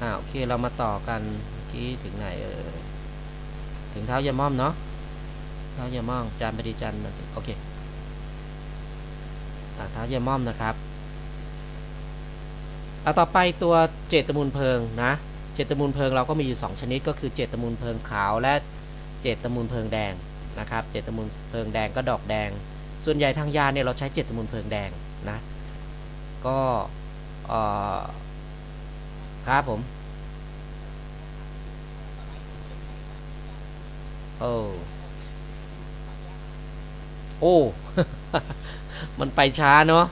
อ่าโอเคเรามาต่อกันกี้ถึงไหนเออถึงเท้ายาม่อมเนาะเท้ายาม่อมจานปฏิจันโอเคอ่าเท้ายาม่อมนะครับเอาต่อไปตัวเจตมูลเพลิงนะ เจตมูลเพลิงเราก็มีอยู่ 2 ชนิดก็คือเจตมูลเพลิงขาวและเจตมูลเพลิงแดงนะครับ เจตมูลเพลิงแดงก็ดอกแดง ส่วนใหญ่ทางยาเนี่ยเราใช้เจตมูลเพลิงแดงนะ ก็เอ่อ ครับผม โอ้โอ้ มันไปช้าเนาะ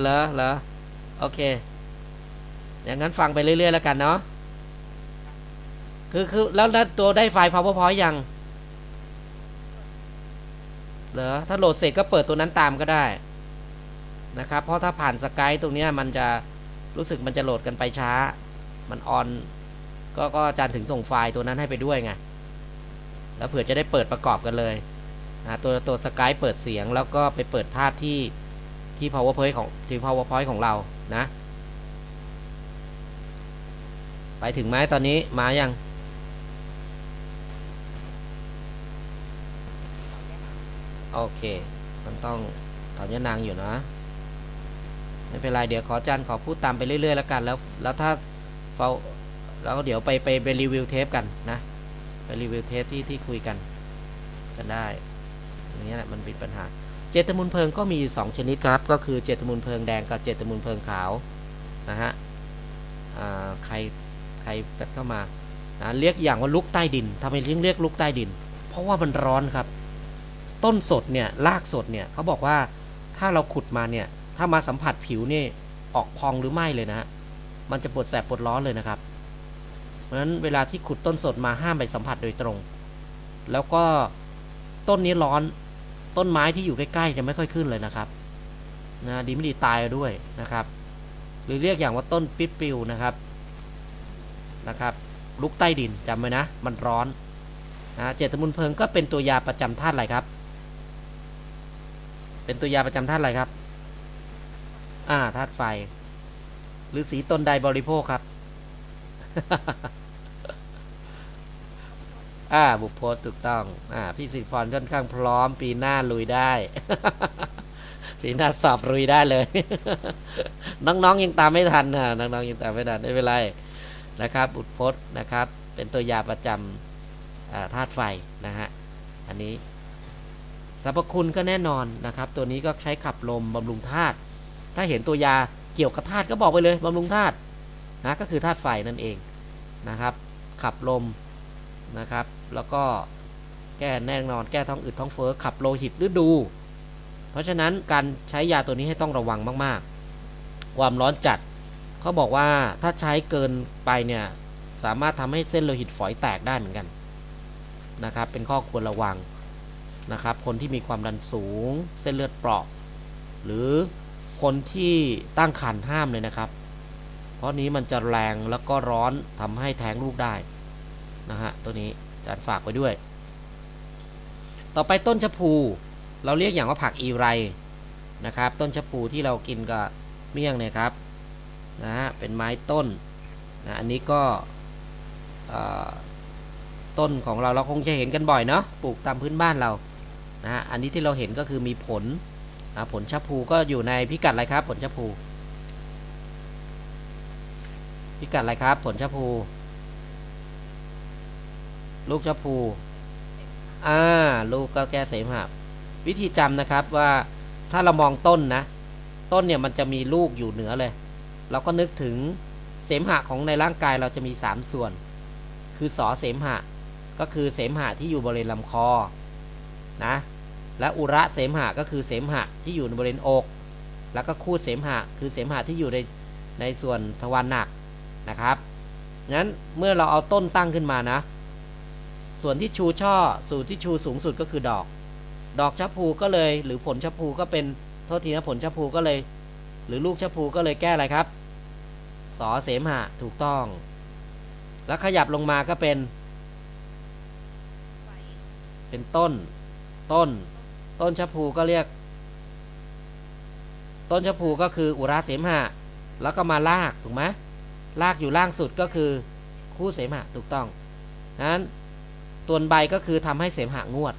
เหรอเหรอโอเค อย่างนั้นฟังไปเรื่อย ๆ แล้วกันเนาะ คือคือแล้วแล้วตัวได้ไฟล์ powerpoint ยัง เหรอ ถ้าโหลดเสร็จก็เปิดตัวนั้นตามก็ได้ นะครับ เพราะถ้าผ่านสกายตรงนี้มันจะ รู้สึกมันจะโหลดกันไปช้า มันออน ก็ก็อาจารย์ถึงส่งไฟล์ตัวนั้นให้ไปด้วยไง แล้วเผื่อจะได้เปิดประกอบกันเลยนะตัวตัวสกายเปิดเสียงแล้วก็ไปเปิดภาพที่ที่ powerpoint ของที่ powerpoint ของเรานะ ไปถึงไหมตอนนี้มายังโอเค มันต้องถอนยานางอยู่นะ ไม่เป็นไรเดี๋ยวขอจารย์ขอพูดตามไปเรื่อยๆแล้วกัน แล้วแล้วถ้าเฝ้าแล้วเดี๋ยวไปไปไปรีวิวเทปกันนะไปรีวิวเทปที่ที่คุยกันกันได้อย่างเงี้ยแหละมันเป็นปัญหา เจตมูลเพลิงก็มีอยู่สองชนิดครับ ก็คือเจตมูลเพลิงแดงกับเจตมูลเพลิงขาวนะฮะอ่าใครใครเข้ามานะเรียกอย่างว่าลุกใต้ดินทำไมเรียกเรียกลุกใต้ดิน เพราะว่ามันร้อนครับ ต้นสดเนี่ยรากสดเนี่ยเขาบอกว่าถ้าเราขุดมาเนี่ย ถ้ามาสัมผัสผิวนี่ออกพองหรือไม่เลยนะ มันจะปวดแสบปวดร้อนเลยนะครับ เพราะฉะนั้นเวลาที่ขุดต้นสดมาห้ามไปสัมผัสโดยตรง แล้วก็ต้นนี้ร้อนต้นไม้ที่อยู่ใกล้ๆจะไม่ค่อยขึ้นเลยนะครับนะดีไม่ดีตายด้วยนะครับ หรือเรียกอย่างว่าต้นปิดปิวนะครับนะครับลุกใต้ดินจำไว้นะ มันร้อนนะเจตมูลเพลิงก็เป็นตัวยาประจำธาตุอะไรครับ เป็นตัวยาประจำธาตุอะไรครับ อ่าธาตุไฟหรือสีตนใดบริโภคครับ อ่า บุกโพถูกต้อง อ่า พี่สิริพรค่อนข้างพร้อม ปีหน้าลุยได้ ปีหน้าสอบลุยได้เลย น้องๆยังตามไม่ทันนะน้องๆยังตามไม่ทันไม่เป็นไรนะครับ บุตรพจน์นะครับ เป็นตัวยาประจำธาตุไฟนะฮะ อันนี้สรรพคุณก็แน่นอนนะครับ ตัวนี้ก็ใช้ขับลมบำรุงธาตุ ถ้าเห็นตัวยาเกี่ยวกับธาตุก็บอกไปเลยบำรุงธาตุนะก็คือธาตุไฟนั่นเองนะครับ ขับลมนะครับ แล้วก็แก้แน่นอนแก้ท้องอืดท้องเฟ้อขับโลหิตฤดู เพราะฉะนั้นการใช้ยาตัวนี้ให้ต้องระวังมากๆ ความร้อนจัดเขาบอกว่าถ้าใช้เกินไปเนี่ยสามารถทำให้เส้นโลหิตฝอยแตกได้เหมือนกันนะครับ เป็นข้อควรระวังนะครับ คนที่มีความดันสูง เส้นเลือดเปราะ หรือ คนที่ตั้งครรภ์ห้ามเลยนะครับ เพราะนี้มันจะแรงแล้วก็ร้อนทำให้แท้งลูกได้นะฮะตัวนี้อาจารย์ฝากไว้ด้วย ต่อไปต้นชะพู เราเรียกอย่างว่าผักอีไรนะครับ ต้นชะพูที่เรากินกับเมี่ยงเนี่ยครับนะฮะเป็นไม้ต้นนะอันนี้ก็ต้นของเราเราคงจะเห็นกันบ่อยเนาะปลูกตามพื้นบ้านเรานะฮะอันนี้ที่เราเห็นก็คือมีผล ผลชะพูก็อยู่ในพิกัดอะไรครับ ผลชะพูพิกัดอะไรครับ ผลชะพู ลูกชะพูอ่าลูกก็แก้เสมหะวิธีจำนะครับว่าถ้าเรามองต้นนะ ต้นเนี่ยมันจะมีลูกอยู่เหนือเลย เราก็นึกถึงเสมหะของในร่างกายเราจะมี 3 ส่วน คือสอเสมหะ ก็คือเสมหะที่อยู่บริเวณลำคอนะ และอุระเสมหะก็คือเสมหะที่อยู่ในบริเวณอก แล้วก็คูดเสมหะคือเสมหะที่อยู่ในในส่วนทวารหนักนะครับงั้นเมื่อเราเอาต้นตั้งขึ้นมานะ ส่วนที่ชูช่อสูตรที่ชูสูงสุดก็คือดอก ดอกชะพูก็เลยหรือผลชะพูก็เป็นโทษทีนะผลชะพูก็เลย หรือลูกชะพูก็เลยแก้อะไรครับสอเสมหะถูกต้อง แล้วขยับลงมาก็เป็น เป็นต้น ต้น ต้นชะพูก็เรียก ต้นชะพูก็คืออุราเสมหะ แล้วก็มาลากถูกไหมลากอยู่ล่างสุดก็คือคู่เสมหะถูกต้องนั้นตัวใบก็คือทำให้เสมหะงวด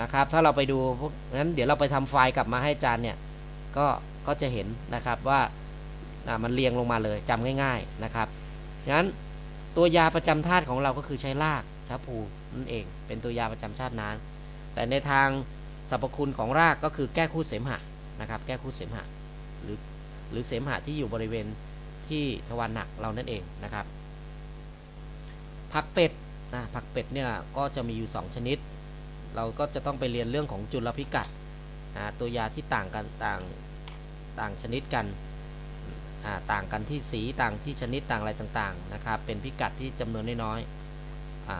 นะครับ ถ้าเราไปดูพวกนั้นเดี๋ยวเราไปทำไฟล์กลับมาให้จารย์เนี่ยก็ก็จะเห็นนะครับว่ามันเรียงลงมาเลยจำง่าย ๆนะครับงั้นตัวยาประจำธาตุของเราก็คือใช้รากชาพูนั่นเอง เป็นตัวยาประจำชาตินั้น แต่ในทางสรรพคุณของรากก็คือแก้คู่เสมหะนะครับ แก้คู่เสมหะหรือหรือเสมหะที่อยู่บริเวณที่ทวารหนักเรานั่นเองนะครับ ผักเป็ดนะผักเป็ดเนี่ยก็จะมีอยู่ 2 ชนิด เราก็จะต้องไปเรียนเรื่องของจุลพิกัดนะตัวยาที่ต่างกันต่างต่างชนิดกันต่างกันที่สีต่างที่ชนิดต่างอะไรต่างๆนะครับ เป็นพิกัดที่จำนวนน้อยๆอ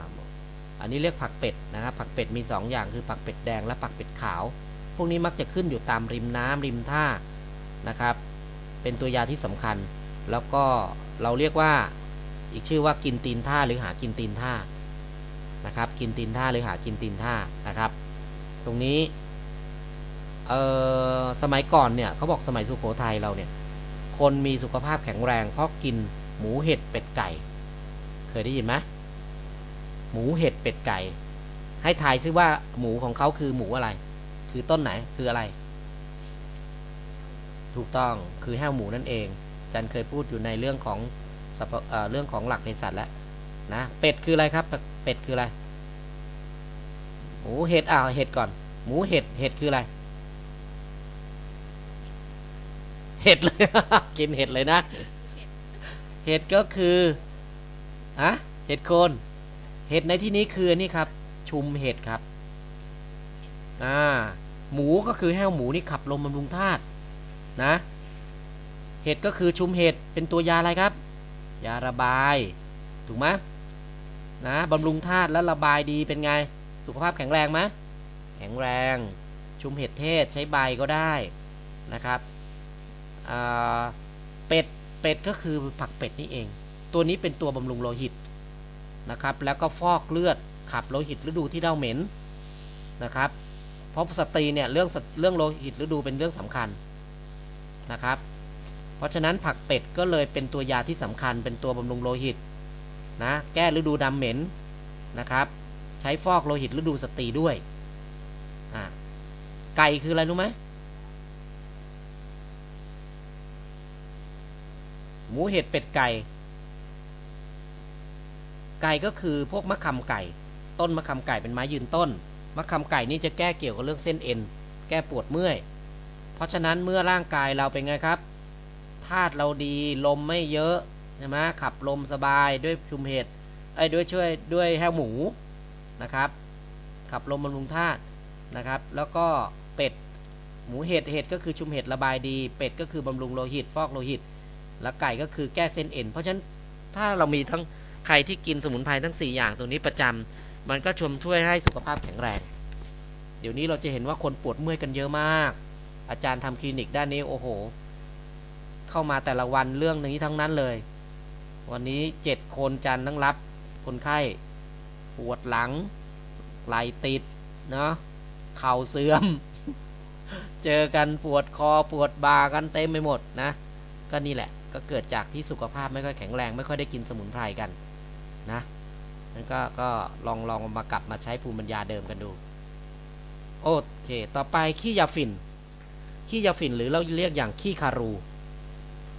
อันนี้เรียกผัก เป็ดนะครับผักเป็ดมี 2 อย่างคือผักเป็ดแดงและผักเป็ดขาว พวกนี้มักจะขึ้นอยู่ตามริมน้ำริมท่านะครับ เป็นตัวยาที่สำคัญ แล้วก็เราเรียกว่าอีกชื่อว่ากินตีนท่าหรือหากินตีนท่านะครับ กินตีนท่าหรือหากินตีนท่านะครับ ตรงนี้เอ่อสมัยก่อนเนี่ยเขาบอกสมัยสุโขทัยเราเนี่ยคนมีสุขภาพแข็งแรงเพราะกินหมูเห็ดเป็ดไก่ เคยได้ยินไหมหมูเห็ดเป็ดไก่ ให้ทายซิว่าหมูของเขาคือหมูอะไร คือต้นไหนคืออะไร ถูกต้องคือแห้วหมูนั่นเอง จันเคยพูดอยู่ในเรื่องของเอเรื่องของหลักเภสัชแล้วนะเป็ดคืออะไรครับ เป็ดคืออะไร หมูเห็ดอ่าวเห็ดก่อน หมูเห็ดเห็ดคืออะไร เห็ดเลย กินเห็ดเลยนะ เห็ดก็คืออะเห็ดโคน เห็ดในที่นี้คือนี่ครับ ชุมเห็ดครับอ่าหมูก็คือแห้วหมูนี่ขับลมบำรุงธาตุนะ เห็ดก็คือชุมเห็ดเป็นตัวยาอะไรครับ ยาระบายถูกไหมนะบำรุงธาตุแล้วระบายดีเป็นไง สุขภาพแข็งแรงไหมแข็งแรง ชุมเห็ดเทศใช้ใบก็ได้นะครับเป็ดเป็ดก็คือผักเป็ดนี่เอง ตัวนี้เป็นตัวบำรุงโลหิตนะครับ แล้วก็ฟอกเลือด ขับโลหิตฤดูที่เน่าเหม็นนะครับ เพราะสตรีเนี่ยเรื่องเรื่องโลหิตฤดูเป็นเรื่องสำคัญนะครับ เพราะฉะนั้นผักเป็ดก็เลยเป็นตัวยาที่สำคัญเป็นตัวบำรุงโลหิตนะแก้ฤดูดำเหม็นนะครับ ใช้ฟอกโลหิตฤดูสตรีด้วยอ่าไก่คืออะไรรู้ไหมหมูเห็ดเป็ดไก่ ไก่ก็คือพวกมะขามไก่ ต้นมะขามไก่เป็นไม้ยืนต้น มะขามไก่นี่จะแก้เกี่ยวกับเรื่องเส้นเอ็น แก้ปวดเมื่อย เพราะฉะนั้นเมื่อร่างกายเราเป็นไงครับ ธาตุเราดีลมไม่เยอะใช่ไหมขับลมสบายด้วยชุมเห็ดไอ้ด้วยช่วยด้วยแห้วหมูนะครับ ขับลมบำรุงธาตุนะครับ แล้วก็เป็ดหมูเห็ดเห็ดก็คือชุมเห็ดระบายดี เป็ดก็คือบำรุงโลหิต ฟอกโลหิต แล้วไก่ก็คือแก้เส้นเอ็น เพราะฉะนั้นถ้าเรามีทั้งใครที่กินสมุนไพรทั้ง 4 อย่างตัวนี้ประจำ มันก็ชมช่วยให้สุขภาพแข็งแรง เดี๋ยวนี้เราจะเห็นว่าคนปวดเมื่อยกันเยอะมาก อาจารย์ทำคลินิกด้านนี้โอ้โห เข้ามาแต่ละวันเรื่องนี้ทั้งนั้นเลย วันนี้เจ็ดคนจันทั้งรับ คนไข้ปวดหลังไหลติดเนาะเข่าเสื่อม เจอกันปวดคอปวดบ่ากันเต็มไปหมดนะ ก็นี่แหละก็เกิดจากที่สุขภาพไม่ค่อยแข็งแรง ไม่ค่อยได้กินสมุนไพรกันนะ นั่นก็ก็ลองลองมากลับมาใช้ภูมิปัญญาเดิมกันดู โอเค ต่อไปขี้ยาฝิ่นขี้ยาฝิ่นหรือเราเรียกอย่างขี้คารู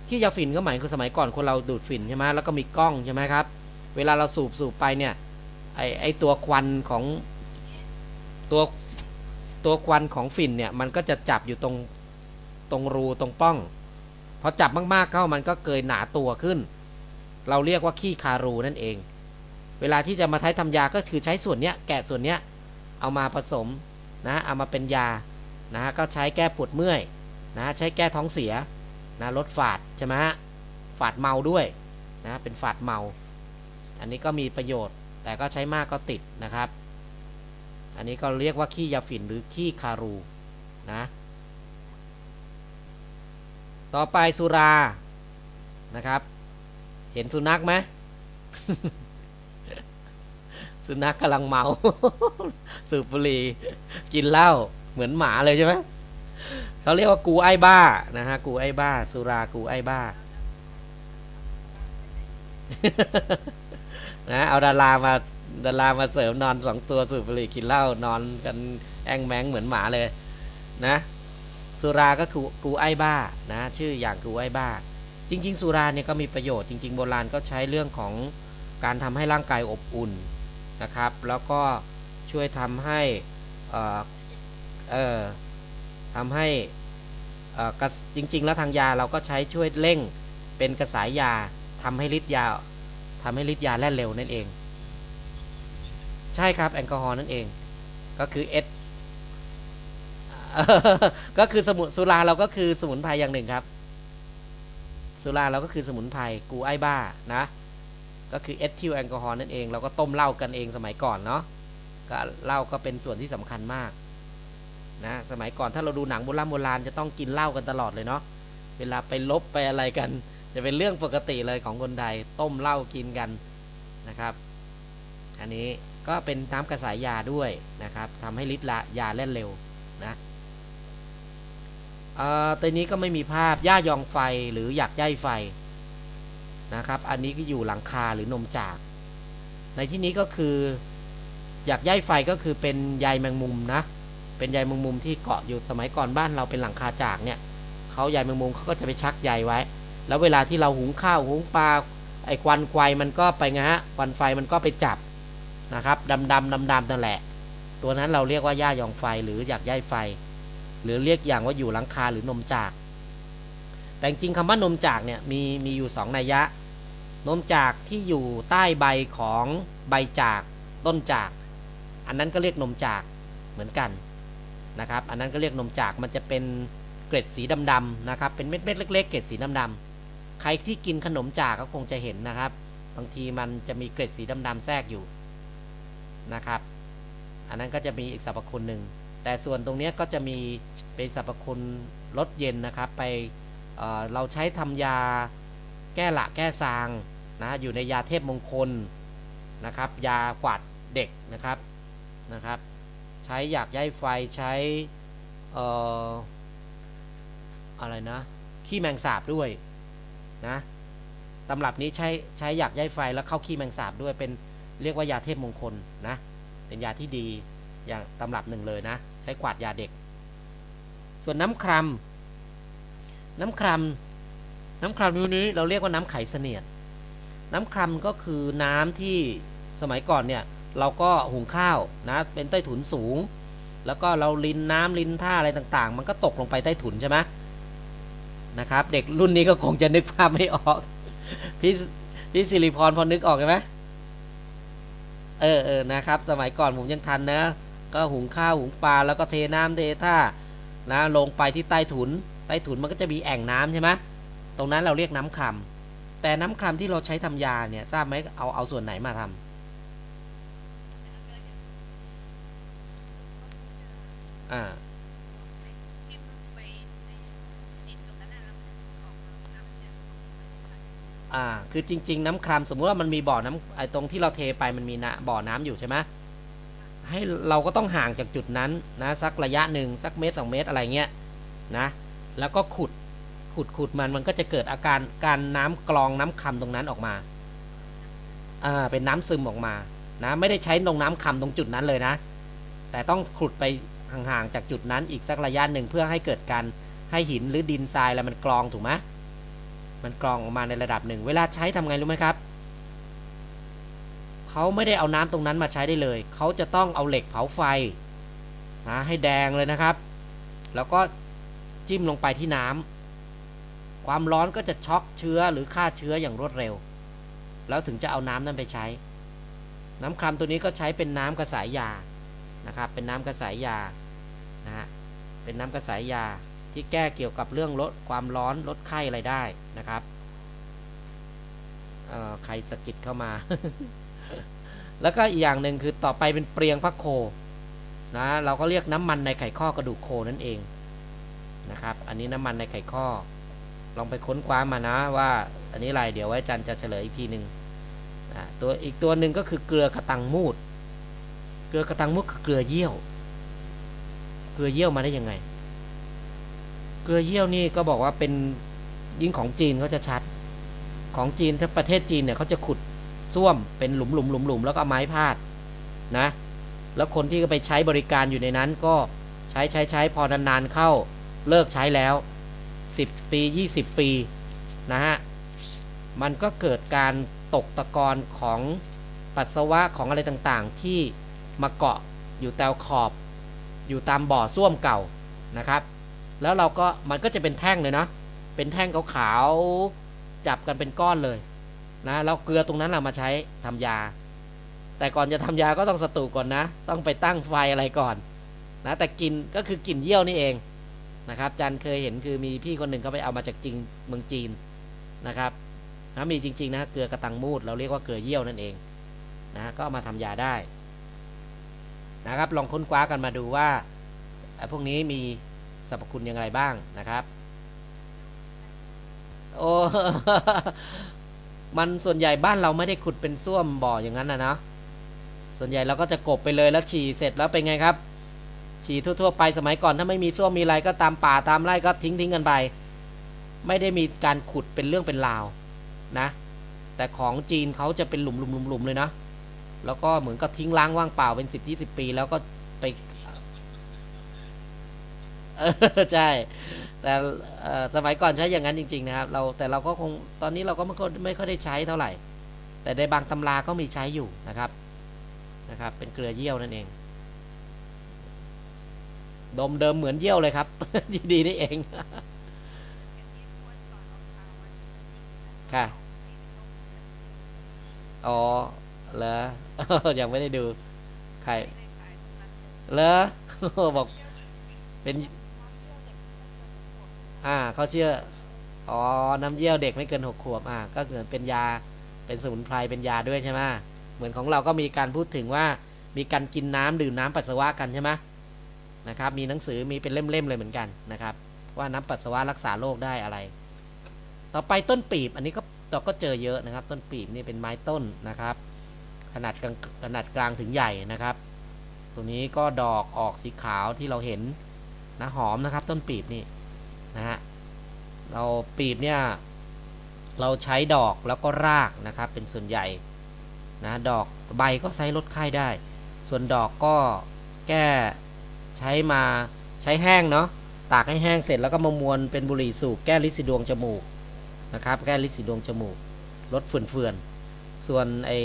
ขี้ยาฝิ่นก็หมายคือสมัยก่อนคนเราดูดฝิ่นใช่ไหมแล้วก็มีกล้องใช่ไหมครับ เวลาเราสูบสูบไปเนี่ยไอไอตัวควันของตัวตัวควันของฝิ่นเนี่ยมันก็จะจับอยู่ตรงตรงรูตรงป้องพอจับมากๆเข้ามันก็เกยหนาตัวขึ้น เราเรียกว่าขี้คารูนั่นเอง เวลาที่จะมาใช้ทำยาก็คือใช้ส่วนเนี้ยแกะส่วนเนี้ยเอามาผสมนะเอามาเป็นยานะก็ใช้แก้ปวดเมื่อยนะใช้แก้ท้องเสียนะลดฝาดใช่ไหมฮะฝาดเมาด้วยนะเป็นฝาดเมา อันนี้ก็มีประโยชน์ แต่ก็ใช้มากก็ติดนะครับ อันนี้ก็เรียกว่าขี้ยาฝิ่นหรือขี้คารูนะต่อไปสุรานะครับ เห็นสุนัขไหม สุนัขกำลังเมา สูบบุหรี่กินเหล้าเหมือนหมาเลยใช่ไหมเขาเรียกว่ากูไอ้บ้านะฮะกูไอ้บ้า สุรากูไอ้บ้านะเอาดารามาดารามาเสริมนอนสองตัวสูบบุหรี่กินเหล้านอนกันแองแมงเหมือนหมาเลย นะ สุราก็คือกูไอ้บ้านะ ชื่ออย่างกูไอ้บ้า จริง ๆ สุราเนี่ยก็มีประโยชน์จริง ๆ โบราณก็ใช้เรื่องของการทำให้ร่างกายอบอุ่น นะครับ แล้วก็ช่วยทำให้เอ่อทำให้เอ่อกระจริง ๆ แล้วทางยาเราก็ใช้ช่วยเร่งเป็นกระสายยาทำให้ฤทธิ์ยาทำให้ฤทธิ์ยาแล่นเร็วนั่นเอง ใช่ครับแอลกอฮอล์นั่นเอง ก็คือเอสก็คือสมุนสุราเราก็คือสมุนไพรอย่างหนึ่งครับ สุราเราก็คือสมุนไพรกูไอ้บ้านะ ก็คือเอทิลแอลกอฮอล์นั่นเอง เราก็ต้มเหล้ากันเองสมัยก่อนเนาะก็เหล้าก็เป็นส่วนที่สำคัญมากนะสมัยก่อนถ้าเราดูหนังโบราณโบราณจะต้องกินเหล้ากันตลอดเลยเนาะเวลาไปลบไปอะไรกัน จะเป็นเรื่องปกติเลยของคนไทยต้มเหล้ากินกันนะครับ อันนี้ก็เป็นน้ำกระสายยาด้วยนะครับทำให้ฤทธิ์ละยาเล่นเร็วนะเอ่อตัวนี้ก็ไม่มีภาพย่ายองไฟหรือหยักย่ายไฟ นะครับ อันนี้ก็อยู่หลังคาหรือนมจาก ในที่นี้ก็คือหยักย่ายไฟก็คือเป็นใยแมงมุมนะ เป็นใยแมงมุมที่เกาะอยู่สมัยก่อนบ้านเราเป็นหลังคาจากเนี่ยเขาใยแมงมุมเขาก็จะไปชักใยไว้ แล้วเวลาที่เราหุงข้าวหุงปลาไอ้ควันไฟมันก็ไปไงฮะควันไฟมันก็ไปจับนะครับดำดำดำดำนั่นแหละ ตัวนั้นเราเรียกว่าหญ้ายองไฟหรือหยักย่ายไฟ หรือเรียกอย่างว่าอยู่หลังคาหรือนมจาก แต่จริงคำว่านมจากเนี่ยมีมีอยู่สองนัยยะ นมจากที่อยู่ใต้ใบของใบจากต้นจาก อันนั้นก็เรียกนมจากเหมือนกันนะครับ อันนั้นก็เรียกนมจากมันจะเป็นเกล็ดสีดำๆนะครับ เป็นเม็ดๆเล็กๆเกล็ดสีดำๆใครที่กินขนมจากก็คงจะเห็นนะครับ บางทีมันจะมีเกล็ดสีดำๆแทรกอยู่นะครับ อันนั้นก็จะมีอีกสรรพคุณหนึ่งแต่ส่วนตรงนี้ก็จะมีเป็นสรรพคุณลดเย็นนะครับไป เราใช้ทำยาแก้ละแก้ซางนะอยู่ในยาเทพมงคลนะครับ ยากวาดเด็กนะครับนะครับ ใช้หยากย่ายไฟใช้อออะไรนะขี้แมงสาบด้วยนะตำรับนี้ใช้ใช้หยากย่ายไฟแล้วเข้าขี้แมงสาบด้วยเป็นเรียกว่ายาเทพมงคลนะเป็นยาที่ดีอย่างตำรับหนึ่งเลยนะ ใช้กวาดยาเด็ก ส่วนน้ำครัม น้ำครัมน้ำครัมนี้นี้เราเรียกว่าน้ำไขเสนียด น้ำครัมก็คือน้ำที่สมัยก่อนเนี่ยเราก็หุงข้าวนะเป็นใต้ถุนสูง แล้วก็เราลินน้ำลินท่าอะไรต่างๆ มันก็ตกลงไปใต้ถุนใช่ไหมนะครับ เด็กรุ่นนี้ก็คงจะนึกภาพไม่ออกพี่พี่สิริพรพอนึกออกไหมเออเออนะครับ สมัยก่อนผมยังทันนะ ก็หุงข้าวหุงปลาแล้วก็เทน้ำเทท่านะลงไปที่ใต้ถุน ใต้ถุนมันก็จะมีแอ่งน้ำใช่ไหมตรงนั้นเราเรียกน้ำครัมแต่น้ำครัมที่เราใช้ทำยาเนี่ยทราบไหมเอาเอาส่วนไหนมาทำอ่าทิ่มลงไปในดินตรงนั้นน่ะแล้วมันออกมาน้ำเนี่ยอ่าคือจริง ๆ น้ำครัมสมมุติว่ามันมีบ่อน้ำไอ้ตรงที่เราเทไปมันมีนะบ่อน้ำอยู่ใช่ไหมให้เราก็ต้องห่างจากจุดนั้นนะสักระยะหนึ่งสักเมตรสองเมตรอะไรเงี้ยนะ แล้วก็ขุดขุดขุดมันมันก็จะเกิดอาการการน้ำกรองน้ำคำตรงนั้นออกมาอ่าเป็นน้ำซึมออกมานะไม่ได้ใช้ตรงน้ำคำตรงจุดนั้นเลยนะ แต่ต้องขุดไปห่างๆจากจุดนั้นอีกสักระยะหนึ่งเพื่อให้เกิดการให้หินหรือดินทรายอะไรมันกรองถูกไหมมันกรองออกมาในระดับหนึ่ง เวลาใช้ทำไงรู้ไหมครับเขาไม่ได้เอาน้ำตรงนั้นมาใช้ได้เลยเขาจะต้องเอาเหล็กเผาไฟนะให้แดงเลยนะครับ แล้วก็ จิ้มลงไปที่น้ำความร้อนก็จะช็อกเชื้อหรือฆ่าเชื้ออย่างรวดเร็ว แล้วถึงจะเอาน้ำนั้นไปใช้ น้ำครัมตัวนี้ก็ใช้เป็นน้ำกระสายยานะครับ เป็นน้ำกระสายยานะฮะเป็นน้ำกระสายยาที่แก้เกี่ยวกับเรื่องลดความร้อนลดไข้อะไรได้นะครับเอ่อใครสะกิดเข้ามา แล้วก็อีกอย่างหนึ่งคือต่อไปเป็นเปรียงพระโคนะเราก็เรียกน้ำมันในไข่ข้อกระดูกโคนั่นเอง นะครับ อันนี้น้ำมันในไข่ข้อ ลองไปค้นคว้ามานะว่าอันนี้อะไรเดี๋ยวไว้จันจะเฉลยอีกทีหนึ่งอ่าตัวอีกตัวหนึ่งก็คือเกลือกระตังมูด เกลือกระตังมูดคือเกลือเยี่ยว เกลือเยี่ยวมาได้ยังไง เกลือเยี่ยวนี่ก็บอกว่าเป็นยิ่งของจีนเขาจะชัด ของจีนถ้าประเทศจีนเนี่ยเขาจะขุดส้วมเป็นหลุมหลุมหลุมหลุมแล้วก็เอาไม้พาดนะ แล้วคนที่ไปใช้บริการอยู่ในนั้นก็ใช้ใช้ใช้พอนานๆเข้า เลิกใช้แล้ว 10 ปี 20 ปีนะฮะมันก็เกิดการตกตะกอนของปัสสาวะของอะไรต่างๆ ที่มาเกาะอยู่แตวขอบ อยู่ตามบ่อส้วมเก่านะครับ แล้วเราก็มันก็จะเป็นแท่งเลยเนาะเป็นแท่งขาวๆจับกันเป็นก้อนเลยนะแล้วเกลือตรงนั้นเรามาใช้ทำยา แต่ก่อนจะทำยาก็ต้องสตูก่อนนะ ต้องไปตั้งไฟอะไรก่อนนะแต่กินก็คือกลิ่นเยี่ยวนี่เอง นะครับจันเคยเห็นคือมีพี่คนหนึ่งเขาไปเอามาจากจริงเมืองจีนนะครับนะมีจริงๆนะเกลือกระตังมูดเราเรียกว่าเกลือเยี่ยวนั่นเองนะก็ามาทำยาได้นะครับลองค้นคว้ากันมาดูว่าไอ้พวกนี้มีสรรพคุณอย่างไรบ้างนะครับโอ้มันส่วนใหญ่บ้านเราไม่ได้ขุดเป็นส้วมบ่ออย่างนั้นนะเนาะส่วนใหญ่เราก็จะกบไปเลยแล้วฉี่เสร็จแล้วเป็นไงครับ ฉี่ทั่วๆไปสมัยก่อนถ้าไม่มีส้วมมีอะไรก็ตามป่าตามไร่ก็ทิ้งทิ้งกันไป ไม่ได้มีการขุดเป็นเรื่องเป็นราวนะ แต่ของจีนเขาจะเป็นหลุมๆๆเลยนะแล้วก็เหมือนกับทิ้งล้างว่างเปล่าเป็นสิบยี่สิบปี แล้วก็ไปเออใช่ แต่สมัยก่อนใช้อย่างนั้นจริง ๆ นะครับ เราแต่เราก็คงตอนนี้เราก็ไม่ค่อยไม่ค่อยได้ใช้เท่าไหร่ แต่ในบางตำราก็มีใช้อยู่นะครับนะครับ เป็นเกลือเยี่ยวนั่นเอง ดมเดิมเหมือนเยี่ยวเลยครับดีๆนี่เอง ค่ะอ๋อเหรอยังไม่ได้ดู ใครเหรอบอกเป็นอ่าเขาเชื่อ อ๋อ น้ำเยี่ยวเด็กไม่เกินหกขวบ อ่า ก็เหมือนเป็นยา เป็นสมุนไพร เป็นยาด้วยใช่ไหมเหมือนของเราก็มีการพูดถึงว่า มีการกินน้ำดื่มน้ำปัสสาวะกันใช่ไหม นะครับ มีหนังสือมีเป็นเล่มๆเลยเหมือนกันนะครับ ว่าน้ำปัสสาวะรักษาโรคได้อะไร ต่อไปต้นปีบอันนี้ก็เราก็เจอเยอะนะครับ ต้นปีบนี่เป็นไม้ต้นนะครับ ขนาดกลางขนาดกลางถึงใหญ่นะครับ ตัวนี้ก็ดอกออกสีขาวที่เราเห็นนะหอมนะครับ ต้นปีบนี่นะฮะเราปีบเนี่ยเราใช้ดอกแล้วก็รากนะครับ เป็นส่วนใหญ่นะดอกใบก็ใช้ลดไข้ได้ ส่วนดอกก็แก้ ใช้มาใช้แห้งเนาะตากให้แห้งเสร็จแล้วก็มามวนเป็นบุหรี่สูบแก้ลิสีดวงจมูกนะครับแก้ลิสีดวงจมูกลดเฟื่อนๆส่วนไอ้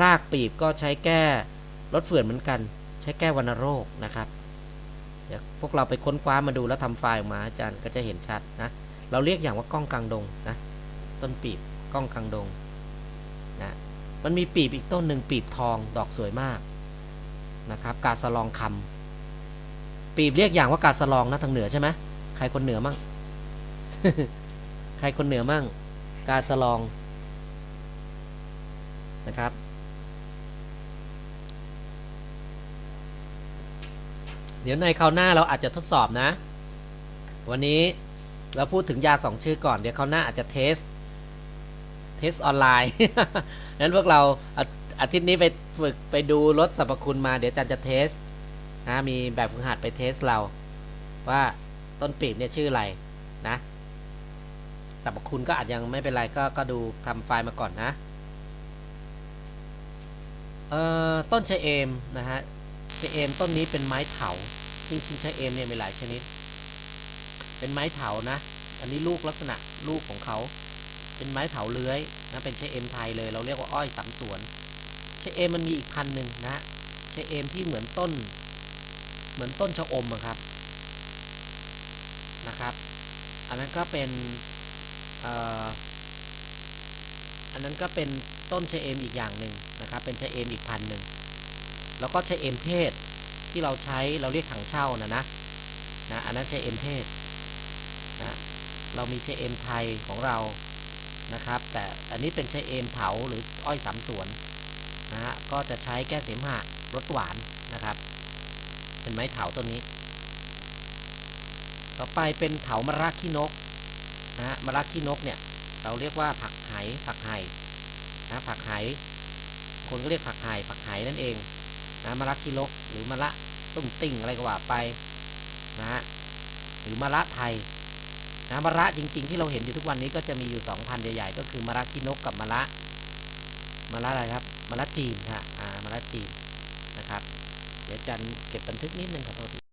รากปีบก็ใช้แก้ลดเฟื่อนเหมือนกัน ใช้แก้วัณโรคนะครับเดี๋ยวพวกเราไปค้นคว้ามาดูแล้วทำไฟล์ออกมาอาจารย์ก็จะเห็นชัดนะเราเรียกอย่างว่าก้องกลางดงนะต้นปีบก้องกลางดงนะมันมีปีบอีกต้นหนึ่งปีบทองดอกสวยมากนะครับกาสลองคำ ปีบเรียกอย่างว่ากาสลองนะทางเหนือใช่ไหมใครคนเหนือมั่งใครคนเหนือมั่ง กาสลองนะครับ เดี๋ยวในคราวหน้าเราอาจจะทดสอบนะ วันนี้เราพูดถึงยาสองชื่อก่อนเดี๋ยวคราวหน้าอาจจะเทสเทสออนไลน์นั้นพวกเราอาอาทิตย์นี้ไปฝึกไปดูรถสรรพคุณมาเดี๋ยวอาจารย์จะเทส นะมีแบบฝึกหัดไปเทสเรา ว่าต้นปีบเนี่ยชื่ออะไรนะสรรพคุณก็อาจยังไม่เป็นไรก็ก็ดูทำไฟล์มาก่อนนะเอ่อต้นชะเอมนะฮะชะเอมต้นนี้เป็นไม้เถาจริงๆชะเอมเนี่ยมีหลายชนิด เป็นไม้เถานะ อันนี้ลูกลักษณะลูกของเขา เป็นไม้เถาเลื้อยนะเป็นชะเอมไทยเลยเราเรียกว่าอ้อยสามสวนชะเอมมันมีอีกพันหนึ่งนะชะเอมที่เหมือนต้น เหมือนต้นชะอมครับนะครับ อันนั้นก็เป็นอันนั้นก็เป็นต้นชะเอมอีกอย่างหนึ่งนะครับ เป็นชะเอมอีกพันหนึ่งแล้วก็ชะเอมเทศที่เราใช้เราเรียกถังเช่านะนะนะอันนั้นชะเอมเทศนะเรามีชะเอมไทยของเรานะครับ แต่อันนี้เป็นชะเอมเผาหรืออ้อยสามสวนนะฮะก็จะใช้แก้เสมหะรสหวานนะครับ เห็นไหมเถาตัวนี้ ต่อไปเป็นเถามรักขี้นกนะฮะมรักขี้นกเนี่ย เราเรียกว่าผักไห่ผักไห่นะผักไห่คนก็เรียกผักไห่ผักไห่นั่นเองนะมรักขี้นกหรือมะระตุ้มติ่งอะไรก็ว่าไปนะฮะหรือมะระไทยนะมะระจริง ๆ ที่เราเห็นอยู่ทุกวันนี้ก็จะมีอยู่สองพันใหญ่ๆ ก็คือมรักขี้นกกับมะระมะระอะไรครับมะระจีนฮะอ่ามะระจีนนะครับ เดี๋ยวจันเก็บบันทึกนิดนึงครับ